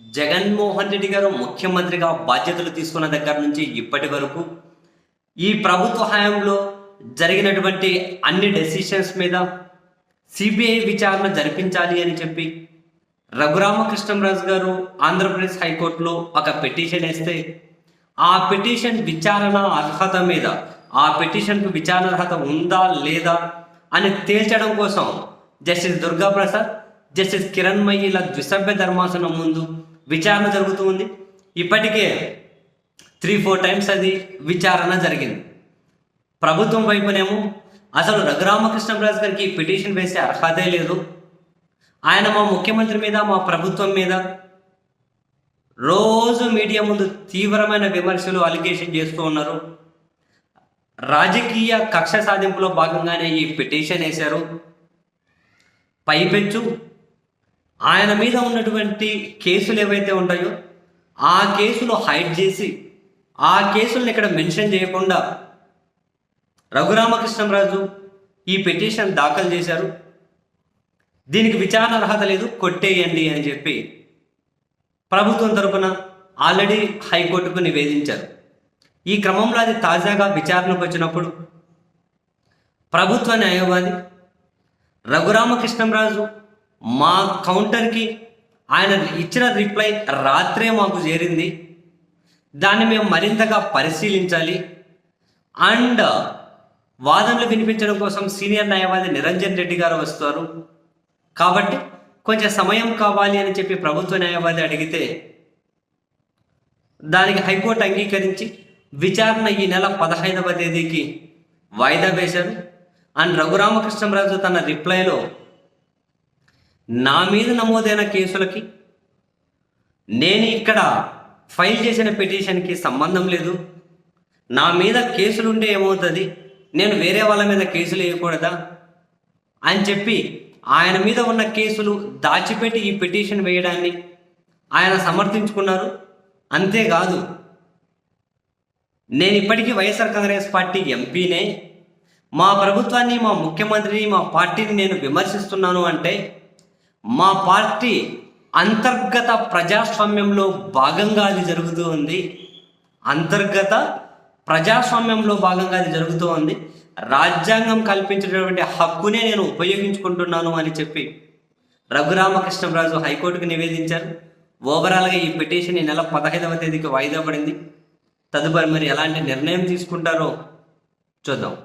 జగన్మోహన్ రెడ్డి గారు ముఖ్యమంత్రిగా బాధ్యతలు తీసుకున్న దగ్గర నుంచి ఇప్పటి వరకు ఈ ప్రభుత్వ హయాంలో జరిగినటువంటి అన్ని డెసిషన్స్ మీద సిబిఐ విచారణ జరిపించాలి అని చెప్పి రఘురామకృష్ణరాజు గారు ఆంధ్రప్రదేశ్ హైకోర్టులో ఒక పిటిషన్ వేస్తే ఆ పిటిషన్ విచారణ అర్హత మీద ఆ పిటిషన్కు విచారణ అర్హత ఉందా లేదా అని తేల్చడం కోసం జస్టిస్ దుర్గా ప్రసాద్ జస్టిస్ కిరణ్ మయ్యిల ద్విసభ్య ధర్మాసనం ముందు విచారణ జరుగుతూ ఉంది. ఇప్పటికే త్రీ ఫోర్ టైమ్స్ అది విచారణ జరిగింది. ప్రభుత్వం వైపునేమో అసలు రఘురామకృష్ణరాజు గారికి పిటిషన్ వేసే అర్హతే లేదు. ఆయన మా ముఖ్యమంత్రి మీద మా ప్రభుత్వం మీద రోజు మీడియా ముందు తీవ్రమైన విమర్శలు అలిగేషన్ చేస్తూ ఉన్నారు. రాజకీయ కక్ష సాధింపులో భాగంగానే ఈ పిటిషన్ వేశారు. పైపెచ్చు. ఆయన మీద ఉన్నటువంటి కేసులు ఏవైతే ఉంటాయో ఆ కేసులు హైడ్ చేసి ఆ కేసులను ఇక్కడ మెన్షన్ చేయకుండా రఘురామకృష్ణరాజు ఈ పిటిషన్ దాఖలు చేశారు. దీనికి విచారణ అర్హత లేదు కొట్టేయండి అని చెప్పి ప్రభుత్వం తరపున ఆల్రెడీ హైకోర్టుకు నివేదించారు. ఈ క్రమంలో అది తాజాగా విచారణకు వచ్చినప్పుడు ప్రభుత్వ న్యాయవాది రఘురామకృష్ణంరాజు మా కౌంటర్కి ఆయన ఇచ్చిన రిప్లై రాత్రే మాకు చేరింది. దాన్ని మేము మరింతగా పరిశీలించాలి. అండ్ వాదనలు వినిపించడం కోసం సీనియర్ న్యాయవాది నిరంజన్ రెడ్డి గారు వస్తారు. కాబట్టి కొంచెం సమయం కావాలి అని చెప్పి ప్రభుత్వ న్యాయవాది అడిగితే దానికి హైకోర్టు అంగీకరించి విచారణ ఈ నెల పదహైదవ తేదీకి వాయిదా వేశారు. అండ్ రఘురామకృష్ణరాజు తన రిప్లైలో నా మీద నమోదైన కేసులకి? నేను ఇక్కడ ఫైల్ చేసిన పిటిషన్కి సంబంధం లేదు. నా మీద కేసులుంటే ఏమవుతుంది? నేను వేరే వాళ్ళ మీద కేసులు వేయకూడదా? అని చెప్పి ఆయన మీద ఉన్న కేసులు దాచిపెట్టి ఈ పిటిషన్ వేయడాన్ని ఆయన సమర్థించుకున్నారు. అంతేకాదు నేను ఇప్పటికీ వైఎస్ఆర్ కాంగ్రెస్ పార్టీ ఎంపీనే. మా ప్రభుత్వాన్ని మా ముఖ్యమంత్రిని మా పార్టీని నేను విమర్శిస్తున్నాను అంటే మా పార్టీ అంతర్గత ప్రజాస్వామ్యంలో భాగంగా అది జరుగుతూ ఉంది. అంతర్గత ప్రజాస్వామ్యంలో భాగంగా అది జరుగుతూ ఉంది. రాజ్యాంగం కల్పించినటువంటి హక్కునే నేను ఉపయోగించుకుంటున్నాను అని చెప్పి రఘురామకృష్ణరాజు హైకోర్టుకు నివేదించారు. ఓవరాల్గా ఈ పిటిషన్ ఈ నెల పదహైదవ తేదీకి వాయిదా పడింది. తదుపరి మరి ఎలాంటి నిర్ణయం తీసుకుంటారో చూద్దాం.